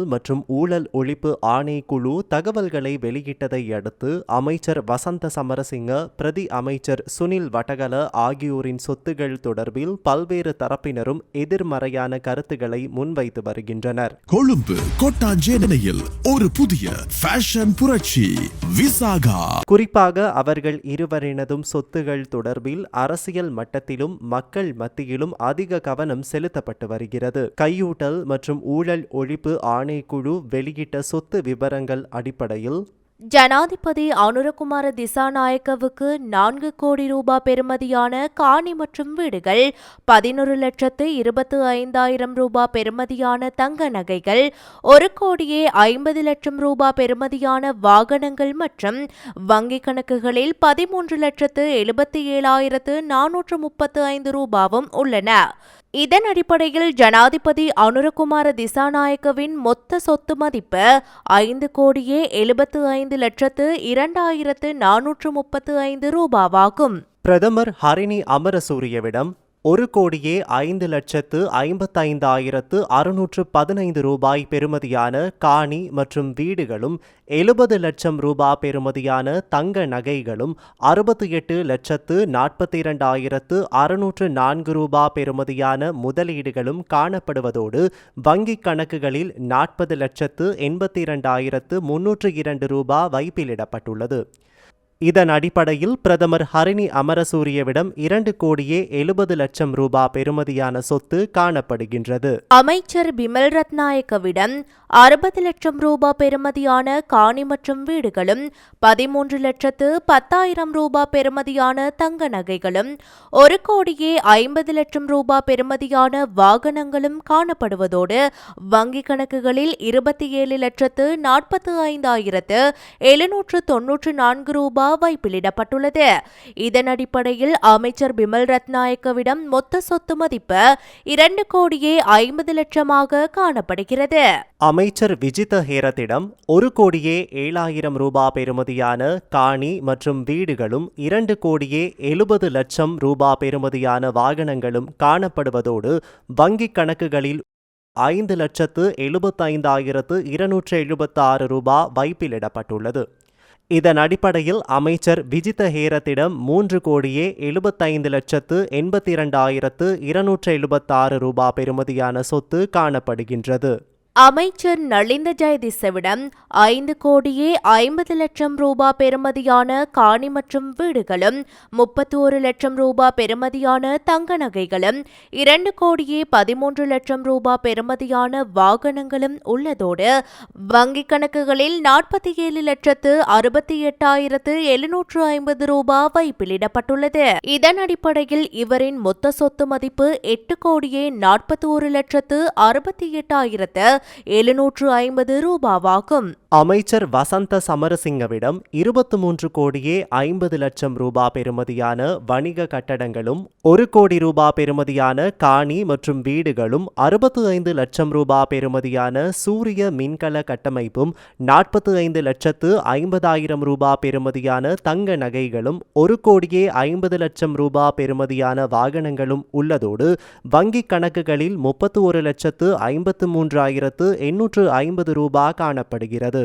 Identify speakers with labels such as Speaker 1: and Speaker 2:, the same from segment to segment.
Speaker 1: கையூட்டல் மற்றும் ஊழல் ஒழிப்பு ஆணைக்குழு தகவல்களை வெளியிட்டதை அடுத்து அமைச்சர் வசந்த சமரசிங்க பிரதி அமைச்சர் சுனில் வட்டகல ஆகியோரின் சொத்துகள் தொடர்பில் பல்வேறு தரப்பினரும் எதிர்மறையான கருத்துக்களை முன்வைத்து வருகின்றனர்.
Speaker 2: கொழும்பு கோட்டாஞ்சேனையில் ஒரு புதிய ஃபேஷன் புரட்சி விசாகா.
Speaker 1: குறிப்பாக அவர்கள் இருவரினதும் சொத்துகள் தொடர்பில் அரசியல் மட்டத்திலும் மக்கள் மத்தியிலும் அதிக கவனம் செலுத்தப்பட்டு வருகிறது. கையூட்டல் மற்றும் ஊழல் ஒழிப்பு ஆணைக்குழு வெளியிட்ட சொத்து விவரங்கள் அடிப்படையில்
Speaker 3: ஜனாதிபதி அனுரகுமார திசாநாயக்கவுக்கு நான்கு கோடி ரூபாய் பெறுமதியான காணி மற்றும் வீடுகள் பதினொரு லட்சத்து இருபத்து ஐந்தாயிரம் ரூபாய் பெறுமதியான தங்க நகைகள் ஒரு கோடியே ஐம்பது லட்சம் ரூபாய் பெறுமதியான வாகனங்கள் மற்றும் வங்கிக் கணக்குகளில் பதிமூன்று லட்சத்து எழுபத்தி ஏழாயிரத்து நானூற்று முப்பத்து ஐந்து ரூபாவும் உள்ளன. இதன் அடிப்படையில் ஜனாதிபதி அனுரகுமார திசாநாயக்கவின் மொத்த சொத்து மதிப்பு ஐந்து கோடியே எழுபத்து ஐந்து லட்சத்து இரண்டாயிரத்து நானூற்று முப்பத்து ஐந்து ரூபாவாகும்.
Speaker 1: பிரதமர் ஹரிணி அமரசூரியவிடம் ஒரு கோடியே ஐந்து லட்சத்து ஐம்பத்தைந்தாயிரத்து அறுநூற்று பதினைந்து ரூபாய் பெறுமதியான காணி மற்றும் வீடுகளும் எழுபது லட்சம் ரூபாய் பெறுமதியான தங்க நகைகளும் அறுபத்தி எட்டு லட்சத்து நாற்பத்தி இரண்டாயிரத்து அறுநூற்று நான்கு ரூபாய் பெறுமதியான முதலீடுகளும் காணப்படுவதோடு வங்கிக் கணக்குகளில் நாற்பது லட்சத்து எண்பத்தி இரண்டாயிரத்து முன்னூற்று இரண்டு ரூபாய் வைப்பிலிடப்பட்டுள்ளது. இதன் அடிப்படையில் பிரதமர் ஹரிணி அமரசூரியவிடம் இரண்டு கோடியே எழுபது லட்சம் ரூபாய் பெறுமதியான சொத்து காணப்படுகின்றது.
Speaker 3: அமைச்சர் பிமல் ரத்நாயக்கவிடம் அறுபது லட்சம் ரூபாய் பெறுமதியான காணி மற்றும் வீடுகளும் பதிமூன்று லட்சத்து பத்தாயிரம் ரூபாய் பெறுமதியான தங்க நகைகளும் ஒரு கோடியே ஐம்பது லட்சம் ரூபாய் பெறுமதியான வாகனங்களும் காணப்படுவதோடு வங்கிக் கணக்குகளில் இருபத்தி ஏழு லட்சத்து நாற்பத்தி ஐந்தாயிரத்து எழுநூற்று தொன்னூற்று நான்கு ரூபாய் வைப்பிலிடப்பட்டுள்ளது இதன் அடிப்படையில் அமைச்சர் பிமல் ரத்நாயக்கவிடம் மொத்த சொத்து மதிப்பு இரண்டு கோடியே ஐம்பது லட்சமாக காணப்படுகிறது.
Speaker 1: அமைச்சர் விஜித ஹேரத்திடம் ஒரு கோடியே ஏழாயிரம் ரூபாய் பெறுமதியான காணி மற்றும் வீடுகளும் இரண்டு கோடியே எழுபது லட்சம் ரூபாய் பெறுமதியான வாகனங்களும் காணப்படுவதோடு வங்கிக் கணக்குகளில் ஐந்து லட்சத்து எழுபத்தைந்தாயிரத்து இருநூற்று எழுபத்தாறு ரூபாய் வைப்பிலிடப்பட்டுள்ளது. இதன் அடிப்படையில் அமைச்சர் விஜித ஹேரத்திடம் மூன்று கோடியே எழுபத்தைந்து லட்சத்து எண்பத்தி இரண்டாயிரத்து இருநூற்று எழுபத்தாறு ரூபாய் பெறுமதியான சொத்து காணப்படுகின்றது.
Speaker 3: அமைச்சர் நளிந்த ஜெயதிசவிடம் ஐந்து கோடியே ஐம்பது லட்சம் ரூபாய் பெறுமதியான காணி மற்றும் வீடுகளும் முப்பத்தோரு லட்சம் ரூபாய் பெறுமதியான தங்க நகைகளும் இரண்டு கோடியே பதிமூன்று லட்சம் ரூபாய் பெறுமதியான வாகனங்களும் உள்ளதோடு வங்கிக் கணக்குகளில் நாற்பத்தி ஏழு லட்சத்து அறுபத்தி எட்டாயிரத்து எழுநூற்று ஐம்பது ரூபாய் வைப்பிலிடப்பட்டுள்ளது. இதன் அடிப்படையில் இவரின் மொத்த சொத்து மதிப்பு எட்டு கோடியே நாற்பத்தோரு லட்சத்து அறுபத்தி எட்டாயிரத்து எழுநூற்று ஐம்பது ரூபாவாகும்.
Speaker 1: அமைச்சர் வசந்த சமரசிங்கவிடம் இருபத்தி மூன்று கோடியே ஐம்பது லட்சம் ரூபா பெறுமதியான வணிக கட்டடங்களும் ஒரு கோடி ரூபாய் பெறுமதியான காணி மற்றும் வீடுகளும் அறுபத்து ஐந்து லட்சம் ரூபா பெறுமதியான சூரிய மின்கல கட்டமைப்பும் நாற்பத்தி ஐந்து லட்சத்து ஐம்பதாயிரம் ரூபா பெறுமதியான தங்க நகைகளும் ஒரு கோடியே ஐம்பது லட்சம் ரூபா பெறுமதியான வாகனங்களும் உள்ளதோடு வங்கிக் கணக்குகளில் முப்பத்து ஒரு லட்சத்து ஐம்பத்து மூன்றாயிரத்து எண்ணூற்று ஐம்பது ரூபா காணப்படுகிறது.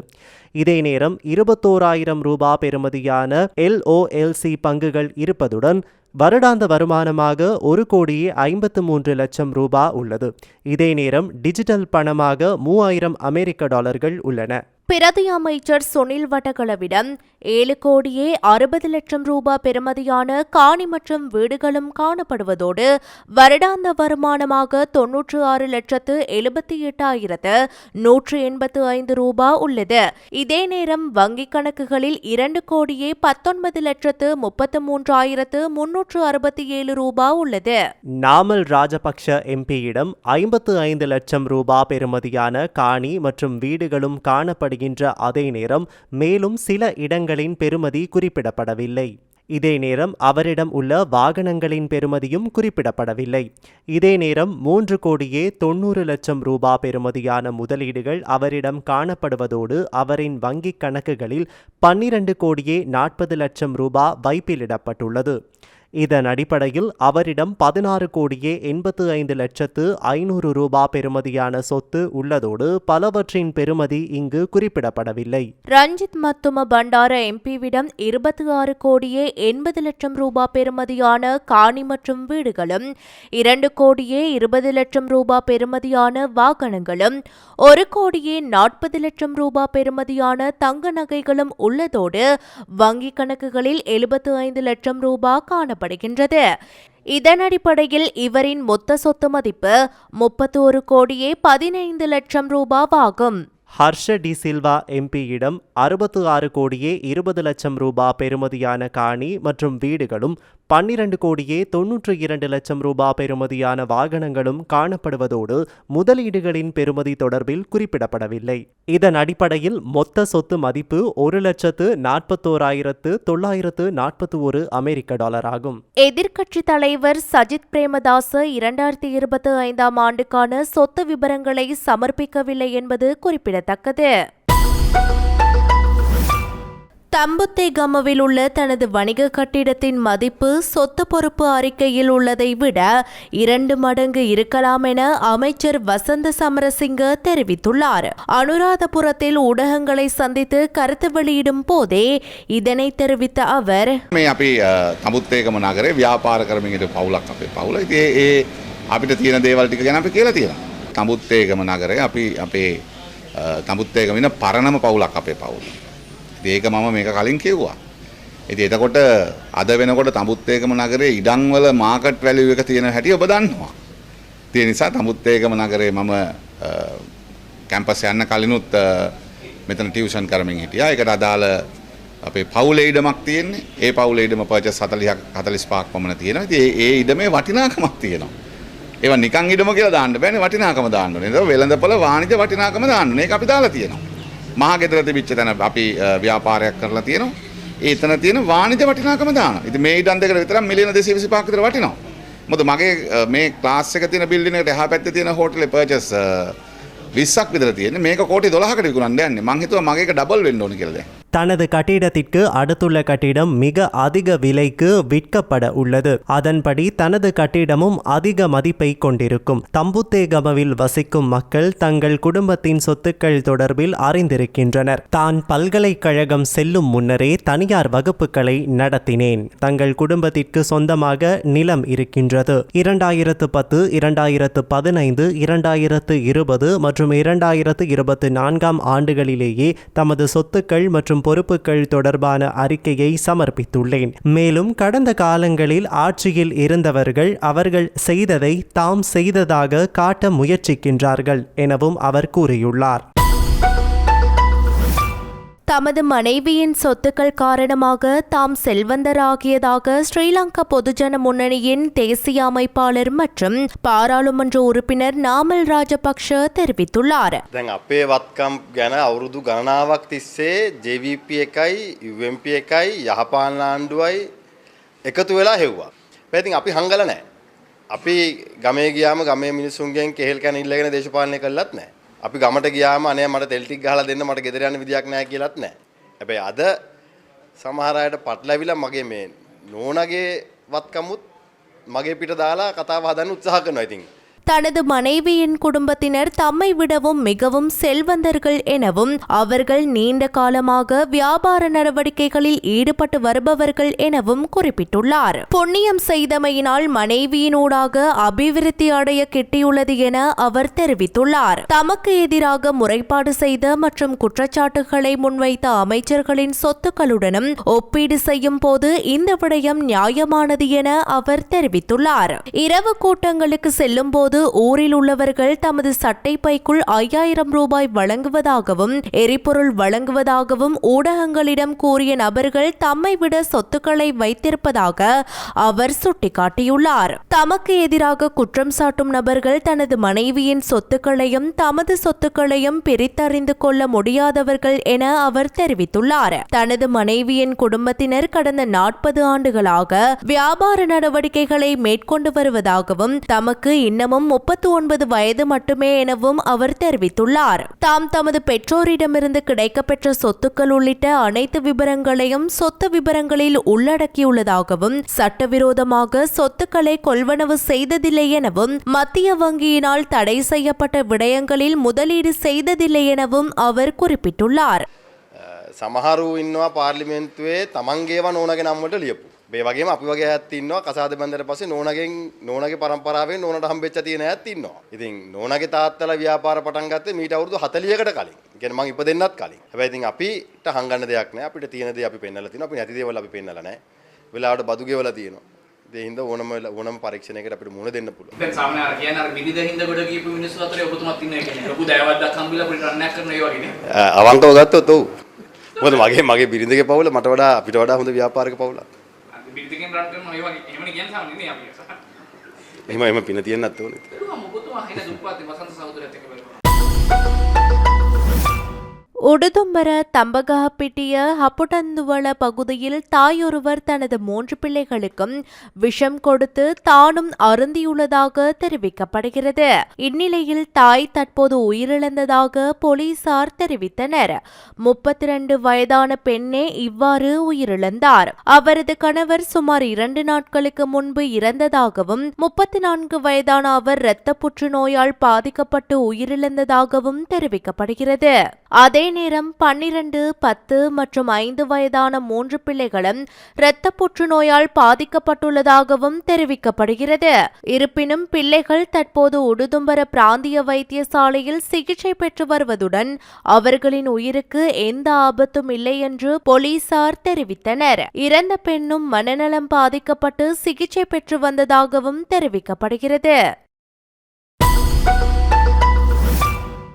Speaker 1: இதே நேரம் இருபத்தோராயிரம் ரூபாய் பெறுமதியான எல்ஓஎல்சி பங்குகள் இருப்பதுடன் வருடாந்த வருமானமாக ஒரு கோடியே ஐம்பத்து மூன்று லட்சம் ரூபாய் உள்ளது. இதே நேரம் டிஜிட்டல் பணமாக மூவாயிரம் அமெரிக்க டாலர்கள் உள்ளன.
Speaker 3: பிரதி அமைச்சர் சுனில் வட்டகளவிடம் ஏழு கோடியே அறுபது லட்சம் ரூபாய் பெறுமதியான காணி மற்றும் வீடுகளும் காணப்படுவதோடு வருடாந்த வருமானமாக தொன்னூற்று ஆறு லட்சத்து எழுபத்தி எட்டாயிரத்து நூற்று எண்பத்து ஐந்து ரூபாய் உள்ளது. இதே நேரம் வங்கிக் கணக்குகளில் இரண்டு கோடியே பத்தொன்பது லட்சத்து முப்பத்து மூன்றாயிரத்து முன்னூற்று அறுபத்தி ஏழு ரூபாய் உள்ளது.
Speaker 1: நாமல் ராஜபக்ஷ எம்பியிடம் ஐம்பத்து ஐந்து லட்சம் ரூபாய் பெறுமதியான காணி மற்றும் வீடுகளும் காணப்படுகின்ற அதே நேரம் மேலும் சில இடங்களின் பெறுமதி குறிப்பிடப்படவில்லை. இதே நேரம் அவரிடம் உள்ள வாகனங்களின் பெறுமதியும் குறிப்பிடப்படவில்லை. இதே நேரம் மூன்று கோடியே தொண்ணூறு லட்சம் ரூபாய் பெறுமதியான முதலீடுகள் அவரிடம் காணப்படுவதோடு அவரின் வங்கிக் கணக்குகளில் பன்னிரண்டு கோடியே நாற்பது லட்சம் ரூபா வைப்பிலிடப்பட்டுள்ளது. இதன் அடிப்படையில் அவரிடம் பதினாறு கோடியே எண்பத்து ஐந்து லட்சத்து ஐநூறு ரூபா பெறுமதியான சொத்து உள்ளதோடு பலவற்றின் பெறுமதி இங்கு குறிப்பிடப்படவில்லை.
Speaker 3: ரஞ்சித் மத்தும பண்டார எம்பிவிடம் இருபத்தி ஆறு கோடியே எண்பது லட்சம் ரூபாய் பெறுமதியான காணி மற்றும் வீடுகளும் இரண்டு கோடியே இருபது லட்சம் ரூபா பெறுமதியான வாகனங்களும் ஒரு கோடியே நாற்பது லட்சம் ரூபாய் பெறுமதியான தங்க நகைகளும் உள்ளதோடு வங்கிக் கணக்குகளில் எழுபத்து ஐந்து லட்சம் ரூபா காணப்படும் கூறப்படுகின்றது இதன் அடிப்படையில் இவரின் மொத்த சொத்து மதிப்பு முப்பத்தோரு கோடியே பதினைந்து லட்சம் ரூபாவாகும்.
Speaker 1: ஹர்ஷ டி சில்வா எம்பியிடம் அறுபத்து ஆறு கோடியே இருபது லட்சம் ரூபாய் பெறுமதியான காணி மற்றும் வீடுகளும் பன்னிரண்டு கோடியே தொன்னூற்று இரண்டு லட்சம் ரூபாய் பெறுமதியான வாகனங்களும் காணப்படுவதோடு முதலீடுகளின் பெறுமதி தொடர்பில் குறிப்பிடப்படவில்லை. இதன் அடிப்படையில் மொத்த சொத்து மதிப்பு ஒரு லட்சத்து நாற்பத்தோராயிரத்து தொள்ளாயிரத்து நாற்பத்தி ஒரு அமெரிக்க டாலர் ஆகும்
Speaker 3: எதிர்க்கட்சி தலைவர் சஜித் பிரேமதாச இரண்டாயிரத்தி இருபத்தி ஐந்தாம் ஆண்டுக்கான சொத்து விபரங்களை சமர்ப்பிக்கவில்லை என்பது குறிப்பிடத்தக்கது. தம்புத்தேகமவில் உள்ள தனது வணிக கட்டிடத்தின் மதிப்பு சொத்து பொறுப்பு அறிக்கையில் உள்ளதை விட இரண்டு மடங்கு இருக்கலாம் என அமைச்சர் வசந்த சமரசிங்க தெரிவித்துள்ளார் அனுராதபுரத்தில் ஊடகங்களை சந்தித்து கருத்து வெளியிடும் போதே இதனை தெரிவித்த அவர்
Speaker 4: මේ අපි තමුත්තේකම නගරේ ව්‍යාපාර කරමින් හිටපු පවුලක් අපේ පවුල. ඉතින් ඒ ඒ අපිට තියෙන දේවල් ටික ගැන අපි කියලා තියෙනවා. තමුත්තේකම නගරේ අපි අපේ අ, තමුත්තේකම ඉන්න පරණම පවුලක් අපේ පවුල. ඉතින් ඒක මම මේක කලින් කිව්වා. ඉතින් එතකොට අද වෙනකොට තමුත්තේකම නගරේ ඉඩම්වල මාකට් වැලියු එක තියෙන හැටි ඔබ දන්නවා. ඒ නිසා තමුත්තේකම නගරේ මම අ, කැම්පස් යන්න කලිනුත් අ, මෙතන ටියුෂන් කරමින් හිටියා. ඒකට අදාළ අපේ පවුලේ ඉඩමක් තියෙන්නේ. ඒ පවුලේ ඉඩම පර්චස් 40ක් 45ක් පමණ තියෙනවා. ඉතින් ඒ ඒ ඉඩමේ වටිනාකමක් තියෙනවා. ඒවා නිකන් ඉඩම කියලා දාන්න බෑනේ වටිනාකම දාන්න ඕනේ. ඒක වෙළඳපොළ වාණිජ වටිනාකම දාන්න ඕනේ. ඒක අපි දාලා තියෙනවා. මහා ගෙදර තිබිච්ච තැන අපි අ, ව්‍යාපාරයක් කරලා තියෙනවා. ඒ එතන තියෙන වාණිජ වටිනාකම දානවා. ඉතින් මේ ඉඩම් දෙකට විතරක් මිලියන 225ක් විතර වටිනවා. මොකද මගේ අ, මේ ක්ලාස් එක තියෙන බිල්ඩින් එකට එහා පැත්තේ තියෙන හෝටලේ පර්චස් 20ක් විතර තියෙන්නේ. මේක කෝටි 12කට විකුණන්න යන්නේ. මං හිතුවා මගේ එක ඩබල් වෙන්න ඕනේ කියලා දැන්.
Speaker 1: தனது கட்டிடத்திற்கு அடுத்துள்ள கட்டிடம் மிக அதிக விலைக்கு விற்கப்பட உள்ளது. அதன்படி தனது கட்டிடமும் அதிக மதிப்பை கொண்டிருக்கும். தம்புத்தேகமவில் வசிக்கும் மக்கள் தங்கள் குடும்பத்தின் சொத்துக்கள் தொடர்பில் அறிந்திருக்கின்றனர். தான் பல்கலைக்கழகம் செல்லும் முன்னரே தனியார் வகுப்புகளை நடத்தினேன். தங்கள் குடும்பத்திற்கு சொந்தமாக நிலம் இருக்கின்றது. இரண்டாயிரத்து பத்து இரண்டாயிரத்து பதினைந்து இரண்டாயிரத்து இருபது மற்றும் இரண்டாயிரத்து இருபத்தி நான்காம் ஆண்டுகளிலேயே தமது சொத்துக்கள் மற்றும் பொறுப்புகள் தொடர்பான அறிக்கையை சமர்ப்பித்துள்ளேன். மேலும் கடந்த காலங்களில் ஆட்சியில் இருந்தவர்கள் அவர்கள் செய்ததை தாம் செய்ததாக காட்ட முயற்சிக்கின்றார்கள் எனவும் அவர் கூறியுள்ளார்.
Speaker 3: தமது மனைவியின் சொத்துக்கள் காரணமாக தாம் செல்வந்தராகியதாக ஸ்ரீலங்கா பொதுஜன முன்னணியின் தேசிய அமைப்பாளர் மற்றும் பாராளுமன்ற உறுப்பினர் நாமல் ராஜபக்ஷ தெரிவித்துள்ளார்
Speaker 5: දැන් අපේ වත්කම් ගැන අවුරුදු ගණනාවක් තිස්සේ JVP එකයි UMP එකයි යහපාලන ආණ්ඩුවයි එකතු වෙලා හෙව්වා. පැතින් අපි හංගල නෑ. අපි ගමේ ගියාම ගමේ මිනිස්සුන්ගෙන් කෙහෙල් කැන ඉල්ලගෙන දේශපාලනය කළත් නෑ. අපි ගමට ගියාම අනේ මට තෙල් ටික ගහලා දෙන්න මට ගෙදර යන්න විදියක් නෑ කියලාත් නෑ. හැබැයි අද සමහර අයට පටලැවිලා මගේ මේ නෝනගේ වත්කමුත් මගේ පිට දාලා කතාව හදන්න උත්සාහ කරනවා ඉතින්.
Speaker 3: தனது மனைவியின் குடும்பத்தினர் தம்மை விடவும் மிகவும் செல்வந்தர்கள் எனவும் அவர்கள் நீண்ட காலமாக வியாபார நடவடிக்கைகளில் ஈடுபட்டு வருபவர்கள் எனவும் குறிப்பிட்டுள்ளார். புண்ணியம் செய்தமையினால் மனைவியினூடாக அபிவிருத்தி அடைய கிட்டியுள்ளது என அவர் தெரிவித்துள்ளார். தமக்கு எதிராக முறைப்பாடு செய்த மற்றும் குற்றச்சாட்டுகளை முன்வைத்த அமைச்சர்களின் சொத்துக்களுடனும் ஒப்பீடு செய்யும் போது இந்த விடயம் நியாயமானது என அவர் தெரிவித்துள்ளார். இரவு கூட்டங்களுக்கு செல்லும் போது ஊரில் உள்ளவர்கள் தமது சட்டை பைக்குள் ஐயாயிரம் ரூபாய் வழங்குவதாகவும் எரிபொருள் வழங்குவதாகவும் ஊடகங்களிடம் கூறிய நபர்கள் தம்மை விட சொத்துக்களை வைத்திருப்பதாக அவர் சுட்டிக்காட்டியுள்ளார். தமக்கு எதிராக குற்றம் சாட்டும் நபர்கள் தனது மனைவியின் சொத்துக்களையும் தமது சொத்துக்களையும் பிரித்தறிந்து கொள்ள முடியாதவர்கள் என அவர் தெரிவித்துள்ளார். தனது மனைவியின் குடும்பத்தினர் கடந்த நாற்பது ஆண்டுகளாக வியாபார நடவடிக்கைகளை மேற்கொண்டு வருவதாகவும் தமக்கு இன்னமும் இன்னும் முப்பத்து ஒன்பது வயது மட்டுமே எனவும் அவர் தெரிவித்துள்ளார் தாம் தமது பெற்றோரிடமிருந்து கிடைக்கப்பெற்ற சொத்துக்கள் உள்ளிட்ட அனைத்து விவரங்களையும் சொத்து விவரங்களில் உள்ளடக்கியுள்ளதாகவும் சட்டவிரோதமாக சொத்துக்களை கொள்வனவு செய்ததில்லை எனவும் மத்திய வங்கியினால் தடை செய்யப்பட்ட விடயங்களில் முதலீடு செய்ததில்லை எனவும் அவர் குறிப்பிட்டுள்ளார்
Speaker 5: සමහරු ඉන්නවා පාර්ලිමේන්තුවේ තමන්ගේව නෝනගේ නම්මට ලියපු. මේ වගේම අපි වගේ ඇත් ඉන්නවා කසාද බැන්දට පස්සේ නෝනගෙන් නෝනගේ පරම්පරාවෙන් නෝනට හම්බෙච්ච තියෙන ඇත් ඉන්නවා. ඉතින් නෝනගේ තාත්තලා ව්‍යාපාර පටන් ගත්තේ මීට අවුරුදු 40කට කලින්. කියන්නේ මං ඉපදෙන්නත් කලින්. හැබැයි ඉතින් අපිට හංගන්න දෙයක් නැහැ. අපිට තියෙන දේ අපි පෙන්නලා තිනවා. අපි නැති දේවල් අපි පෙන්නලා නැහැ. වෙලාවට බදු ගෙවලා තියෙනවා. ඒ හින්දා ඕනම ඕනම පරීක්ෂණයකට අපිට මුහුණ දෙන්න පුළුවන්.
Speaker 6: දැන් සාමාන්‍ය අර කියන්නේ අර විවිධ හින්ද ගොඩ කියපු මිනිස්සු අතරේ ඔබතුමාත් ඉන්නේ කියන්නේ ලොකු දෑවැද්දක් හම්බිලා අපිට රන්නයක් කරන ඒ වගේනේ.
Speaker 5: අ, අවංකව ගත්තොත් ඔව්. මොකද මගේ මගේ බිරිඳගේ පවුල මට වඩා අපිට වඩා හොඳ ව්‍යාපාරික පවුලක්.
Speaker 6: අර බිරිඳකින් රන් කරනවා ඒ වගේ. එහෙමනේ කියන්නේ සාමාන්‍ය නේ අපි.
Speaker 5: එහෙම එහෙම පින තියෙන්නත් ඕනේ.
Speaker 6: ඒවා මොකතුමා හින දුප්පත් වසන්ත සහෝදරයත් එක්ක බලනවා.
Speaker 3: உடுதும்பர தம்பகாப்பிட்டிய ஹப்புடந்துவள பகுதியில் தாயொருவர் தனது மூன்று பிள்ளைகளுக்கும் விஷம் கொடுத்து தானும் அருந்தியுள்ளதாக தெரிவிக்கப்படுகிறது. இந்நிலையில் தாய் தற்போது உயிரிழந்ததாக போலீசார் தெரிவித்தனர். முப்பத்தி இரண்டு வயதான பெண்ணே இவ்வாறு உயிரிழந்தார். அவரது கணவர் சுமார் இரண்டு நாட்களுக்கு முன்பு இறந்ததாகவும் முப்பத்தி நான்கு வயதான அவர் இரத்த புற்றுநோயால் பாதிக்கப்பட்டு உயிரிழந்ததாகவும் தெரிவிக்கப்படுகிறது. அதே நேரம் பன்னிரண்டு பத்து மற்றும் ஐந்து வயதான மூன்று பிள்ளைகளும் இரத்த புற்றுநோயால் பாதிக்கப்பட்டுள்ளதாகவும் தெரிவிக்கப்படுகிறது. இருப்பினும் பிள்ளைகள் தற்போது உடுதும்பர பிராந்திய வைத்தியசாலையில் சிகிச்சை பெற்று வருவதுடன் அவர்களின் உயிருக்கு எந்த ஆபத்தும் இல்லை என்று போலீசார் தெரிவித்தனர். இறந்த பெண்ணும் மனநலம் பாதிக்கப்பட்டு சிகிச்சை பெற்று வந்ததாகவும் தெரிவிக்கப்படுகிறது.